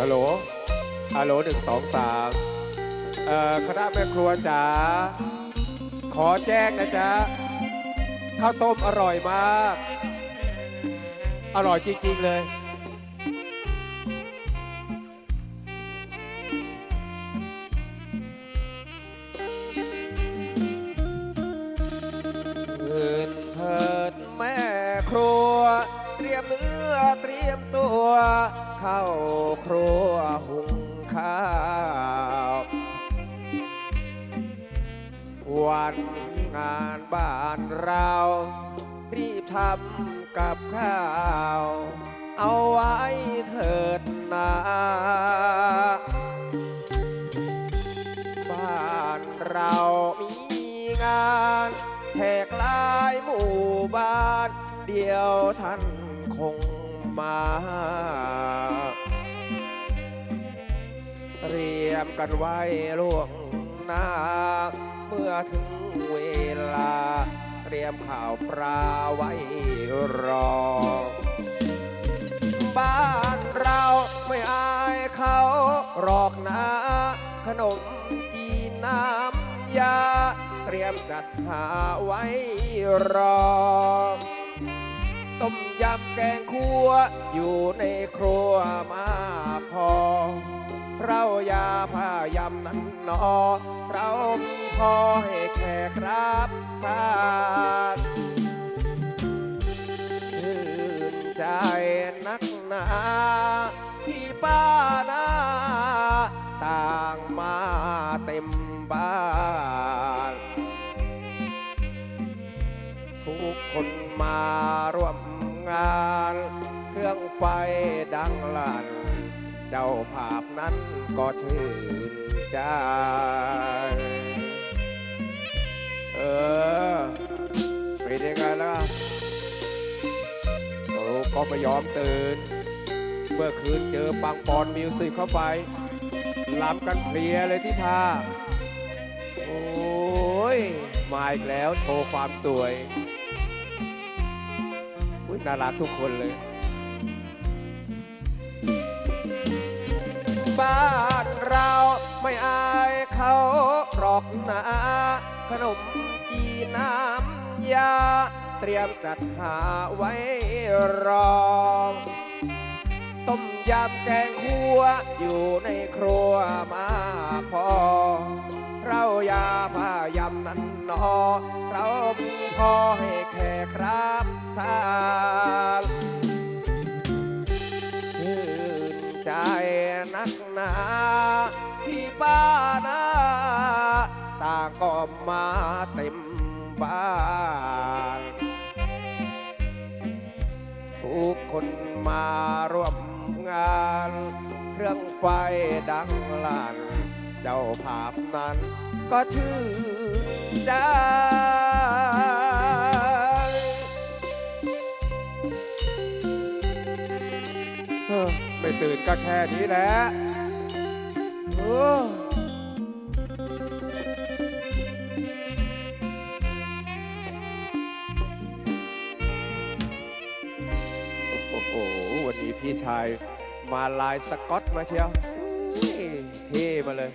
ฮัลโหล ฮัลโหลหนึ่งสองสามเอ่อคณะแม่ครัวจ๋า ขอแจ้งนะจ๊ะ ข้าวต้มอร่อยมาก อร่อยจริง ๆ เลยเถิดเถิดแม่ครัว เตรียมเนื้อเตรียมตัว เข้าครัวหุงข้าววันนี้งานบ้านเรา รีบทำกับข้าว เอาไว้เถิดนาบ้านเรามีงานแขกลายหมู่บ้าน เดียวท่าน คงมาเตรียมกันไว้ล่วงหน้า เมื่อถึงเวลา เตรียมข่าวปลาไว้รอ บ้านเราไม่อายเขาหรอกนะ ขนมจีนน้ำยา เตรียมจัดหาไว้รอ ต้มยำแกงคั่วอยู่ในครัวมากพอเรายาผ้ายำนั้นนอ เรามีพอให้แขกครับทานชื่นใจนักหนาพี่ป้านาต่างมา ทุกคนมาร่วมงาน เครื่องไฟดังลั่น เจ้าภาพนั้นก็ชื่นใจเออเป็นยังไงล่ะโอ้ก็ไม่ยอมตื่น เมื่อคืนเจอปังปอนมิวสิกเข้าไปหลับกันเพลียเลยที่ท่า มาอีกแล้วโชว์ความสวยอุ๊ยน่ารักทุกคนเลยบ้านเราไม่อายเขาหรอกนะขนมจีนน้ำยา เตรียมจัดหาไว้รอง ต้มยำแกงคั่วอยู่ในครัวมาพอ เราอยาผ้ายำนั้นนอ เรามีพอให้แขกครับทานชื่นใจนักหนาพี่ป้านาตาก็มาเต็มบ้านทุกคนมาร่วมงาน เครื่องไฟดังลั่น เจ้าภาพนั้นก็ชื่นใจเฮ้อไม่ตื่นก็แค่นี้แหละเออโอ้โห วันนี้พี่ชายมาลายสกอตมาเชียวอุ้ยเท่มาเลย